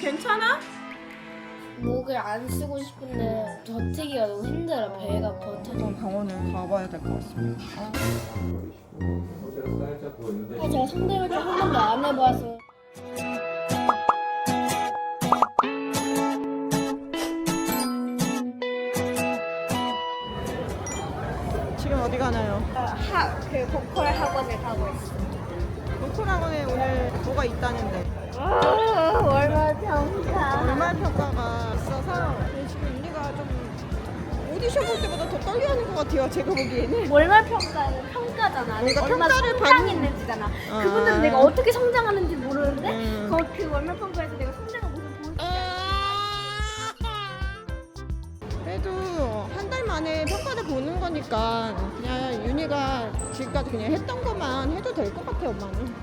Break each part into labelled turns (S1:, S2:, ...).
S1: 괜찮아?
S2: 목을 안 쓰고 싶은데 버티기가 너무 힘들어. 배가 버텨서.
S1: 좀 병원을 가봐야 될 것 같습니다.
S3: 살짝 있는데
S2: 아, 제가 성대결절 한 번도 안 해봐서.
S1: 지금 어디 가나요?
S2: 하, 그 보컬 학원에 가고 있어
S1: 보컬 학원에 오늘 뭐가 있다는데?
S2: 아,
S1: 얼마 평가가 있어서 근데 지금 윤희가 좀 오디션 볼 때보다 더 떨려하는 것 같아요. 제가 보기에는.
S2: 월말 평가는 평가잖아
S1: 그러니까
S2: 얼마나
S1: 평가를
S2: 성장했는지잖아
S1: 아.
S2: 그분은 내가 어떻게 성장하는지 모르는데
S1: 음.
S2: 거, 그 월말 평가에서 내가 성장한 모습 보여주잖아
S1: 그래도 한 달 만에 평가를 보는 거니까 그냥 윤희가 지금까지 그냥 했던 것만 해도 될 것 같아 엄마는.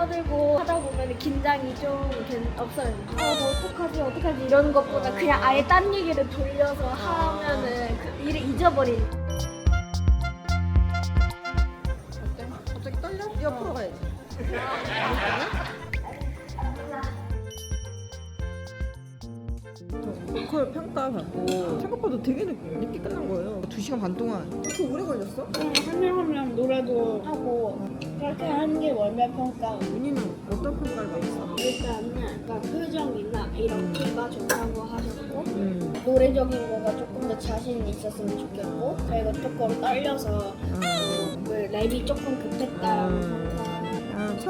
S2: 떠들고 하다 보면 긴장이 좀 괜- 없어요. 아, 뭐 어떡하지, 어떡하지 이러는 것보다 그냥 아예 딴 얘기를 돌려서 하면은 그 일을 잊어버린.
S1: 어때? 갑자기 떨려? 옆으로 가야지. 보컬 평가 받고 생각보다 되게 늦, 늦게 끝난 거예요. 2시간 반 동안. 그렇게 오래 걸렸어?
S2: 한 명 한 명 노래도 하고 그렇게 하는 게 월말 평가.
S1: 윤희는 어떤 평가를 받았어?
S2: 일단은 약간 표정이나 이렇게가 좋다고 하셨고
S1: 음.
S2: 노래적인 거가 조금 더 자신 있었으면 좋겠고 그리고 조금 떨려서
S1: 아,
S2: 그 랩이 조금 급했다라는
S1: 음.
S2: 평가.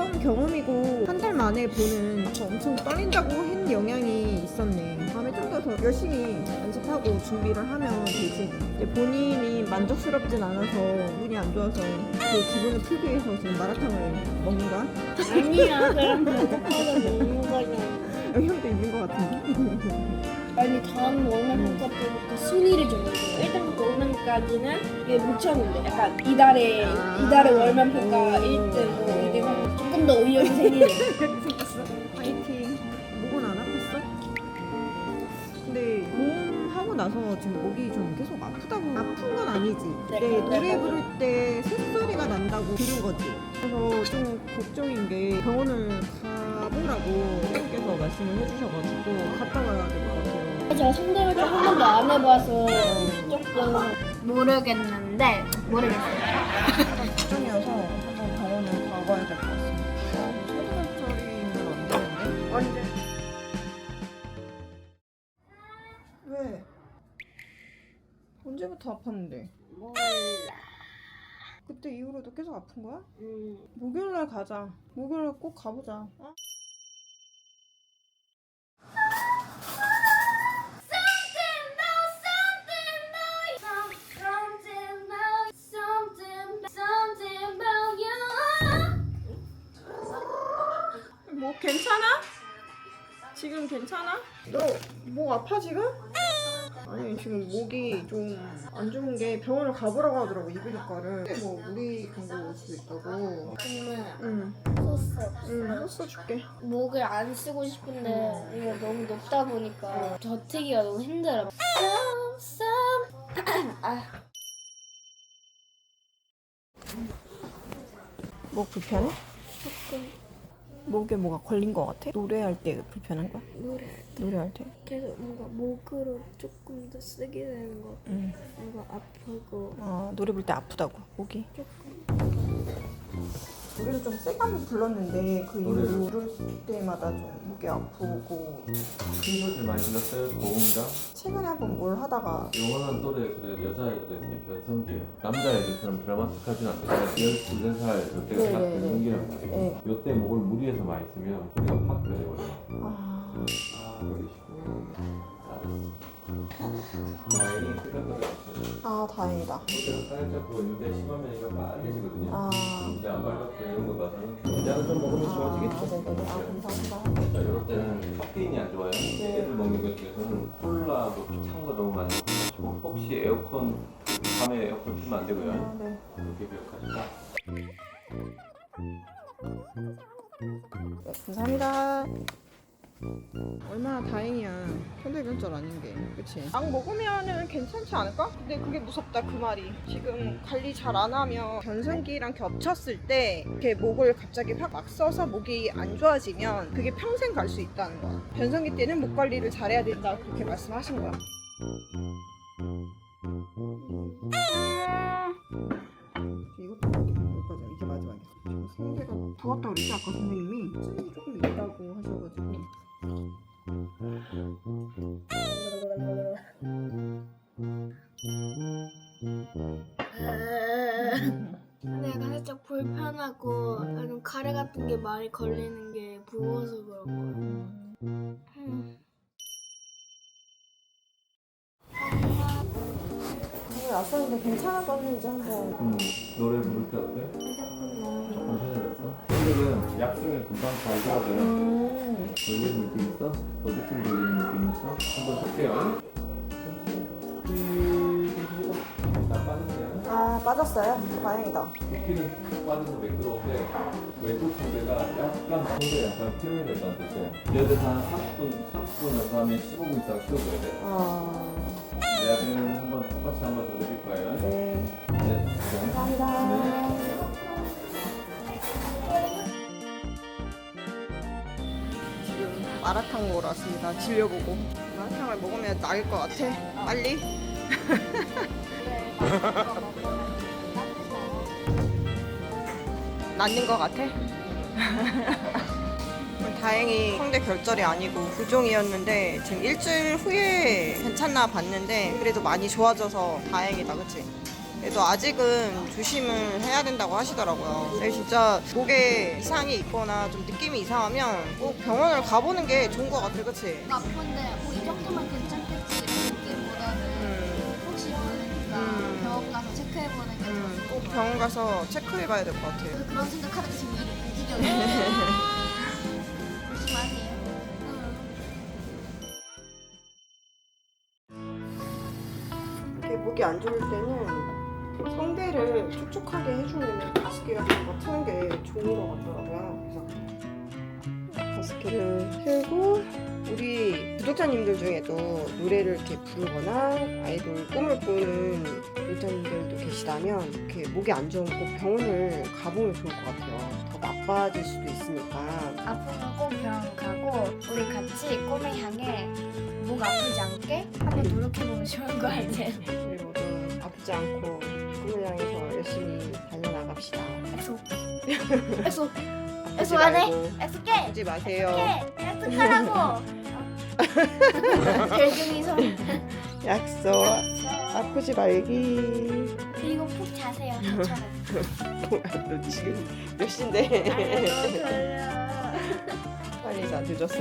S1: 아, 처음 경험이고 한 달 만에 보는 저 엄청 떨린다고 한 영향이 있었네. 다음에 좀 더 더 열심히 연습하고 준비를 하면 되지. 근데 본인이 만족스럽진 않아서 운이 안 좋아서 그 기분을 풀기 위해서 지금 마라탕을 먹는 거야?
S2: 아니야 그냥 배고파서 먹는 거냐
S1: 영향도 있는 것 같은데.
S2: 아니 다음 월말 평가 때부터 순위를 정해줘 1등부터 5등까지는 이게 묻혔는데 약간 이달에
S1: 아.
S2: 이달에 월말 평가
S1: 음.
S2: 1등 뭐 2등 조금 더 의욕이 생기네
S1: 생겼어. 파이팅. 목은 안 아팠어? 근데 몸 하고 나서 지금 목이 좀 계속 아프다고 아픈 건 아니지.
S2: 네.
S1: 근데 노래 부를 때 새소리가 난다고 들은 거지. 그래서 좀 걱정인 게 병원을 가보라고 선생님께서 말씀을 해주셔가지고 갔다 와야 될 것 같아요.
S2: 제가 성대결절 한 번도 안 해봐서 조금 모르겠는데 모르겠어요
S1: 걱정이어서 가봐야 될 것 같습니다. 초등학생이면 안 되는데?
S2: 언제?
S1: 왜? 언제부터 아팠는데?
S2: 몰라
S1: 그때 이후로도 계속 아픈 거야?
S2: 음.
S1: 목요일날 가자. 목요일날 꼭 가보자. 어? 괜찮아? 너 목 아파 지금? 아니 지금 목이 좀 안 좋은 게 병원을 가보라고 하더라고 이비인후과를 뭐 물이 간거 수도 있다고
S2: 정말
S1: 응,
S2: 소스
S1: 응, 써줄게
S2: 목을 안 쓰고 싶은데 이게 너무 높다 보니까 버티기가 너무 힘들어. 아,
S1: 목 불편해?
S2: 조금
S1: 목에 뭐가 걸린 거 같아? 노래할 때 불편한 거야?
S2: 노래
S1: 노래할 때?
S2: 계속 뭔가 목으로 조금 더 쓰게 되는 거
S1: 응.
S2: 뭔가 아프고
S1: 어, 노래 부를 때 아프다고 목이?
S2: 조금
S1: 노래를 좀 세게 한번 불렀는데 그 이후로
S3: 노래를?
S1: 부를 때마다 좀 목이 아프고.
S3: 큰 소리를 많이 질렀어요? 고음이랑?
S1: 최근에 한번 뭘 하다가.
S3: 영원한 또래 그래 여자애들의 변성기예요 남자애들처럼 드라마틱하진 않는데 14살 그때가 딱. 변성기란 말이에요.
S1: 네.
S3: 요때 목을 무리해서 많이 쓰면 소리가 확 변해버려요
S1: 아,
S3: 아 그러시고 다행히 생각보다
S1: 아 다행이다
S3: 살짝 심하면 이거 빨개지거든요
S1: 아,
S3: 이제 안 발랐고 이런 거 봐서는 이자는 좀 먹으면
S1: 아,
S3: 좋아지겠죠.
S1: 아 감사합니다
S3: 자, 이럴 때는 카페인이 안 좋아요. 애들 먹는 것 중에서는 콜라도 비싼 거 너무 많이 먹고 혹시 에어컨 밤에 에어컨 틀면 안 되고요.
S1: 아, 네.
S3: 그렇게 기억하시고.
S1: 네, 감사합니다 얼마나 다행이야. 현대경찰 아닌 게. 그치? 약 먹으면은 괜찮지 않을까? 근데 그게 무섭다, 그 말이. 지금 관리 잘 안 하면 변성기랑 겹쳤을 때 이렇게 목을 갑자기 확 막 써서 목이 안 좋아지면 그게 평생 갈 수 있다는 거야. 변성기 때는 목 관리를 잘해야 된다. 그렇게 말씀하신 거야. 이게 마지막이야. 성대가 부었다 그랬지 아까 선생님이 층이 조금 있다고 하셔가지고
S2: 약간 살짝 불편하고 약간 가래 같은 게 많이 걸리는 게 부어서 그런 거야. 음.
S1: 오늘 왔었는데 괜찮아졌는지 한번
S3: 음, 노래 부를 때 어때? 오늘은 약승을 금방 잘 좋아져요.
S1: 음.
S3: 걸리는 느낌 있어? 더 느낌 걸리는 느낌 있어? 한번 볼게요. 다 빠졌네요.
S1: 아 빠졌어요? 다행이다
S3: 두피는 빠져서 매끄러운데 왼쪽 상대가 약간 상대 약간 피로해졌다는 뜻이에요. 얘들 한 30분, 30분 연습하면 15분 이상 쉬어줘야 돼.
S1: 아...
S3: 약은 한번 똑같이 한번 더 드릴 거예요.
S1: 네
S3: 네.
S1: 감사합니다 마라탕 먹으러 왔습니다 질려보고 마라탕을 먹으면 나을 것 같아 빨리 낫는 것 같아? 다행히 성대 결절이 아니고 부종이었는데 지금 일주일 후에 괜찮나 봤는데 그래도 많이 좋아져서 다행이다 그치? 그래도 아직은 조심을 해야 된다고 하시더라고요. 근데 진짜 목에 이상이 있거나 좀 느낌이 이상하면 꼭 병원을 가보는 게 좋은 것 같아 그치?
S2: 아픈데 뭐 이 정도면 괜찮겠지. 이렇게보다는
S1: 음,
S2: 혹시 모르니까
S1: 음.
S2: 병원 가서 체크해보는 게
S1: 음, 더꼭 병원 가서 체크해봐야 될 것 같아요.
S2: 그래서 그런 생각하다가 지금 일이 무기력해 조심하세요.
S1: 이렇게 목이 안 좋을 때는 성대를 촉촉하게 해주려면 가습기 같은 거 트는 게 좋은 것 같더라고요. 그래서 가습기를 틀고 우리 구독자님들 중에도 노래를 이렇게 부르거나 아이돌 꿈을 꾸는 구독자님들도 계시다면 이렇게 목이 안 좋으면 꼭 병원을 가보면 좋을 것 같아요. 더 나빠질 수도 있으니까.
S2: 아프면 꼭 병원 가고 우리 같이 꿈을 향해 목 아프지 않게 한번 노력해보면 좋은 거 알지?
S1: 우리 모두 아프지 않고 꿈을 향해서 열심히 달려나갑시다.
S2: 엑소
S1: 아프지
S2: 엑소 안 해? 깨!
S1: 아프지 마세요.
S2: 깨! 엑소 하라고! 대중이 손
S1: 약속. 아프지 말기.
S2: 그리고 푹 자세요
S1: 너 지금 몇 시인데? 빨리 자 늦었어.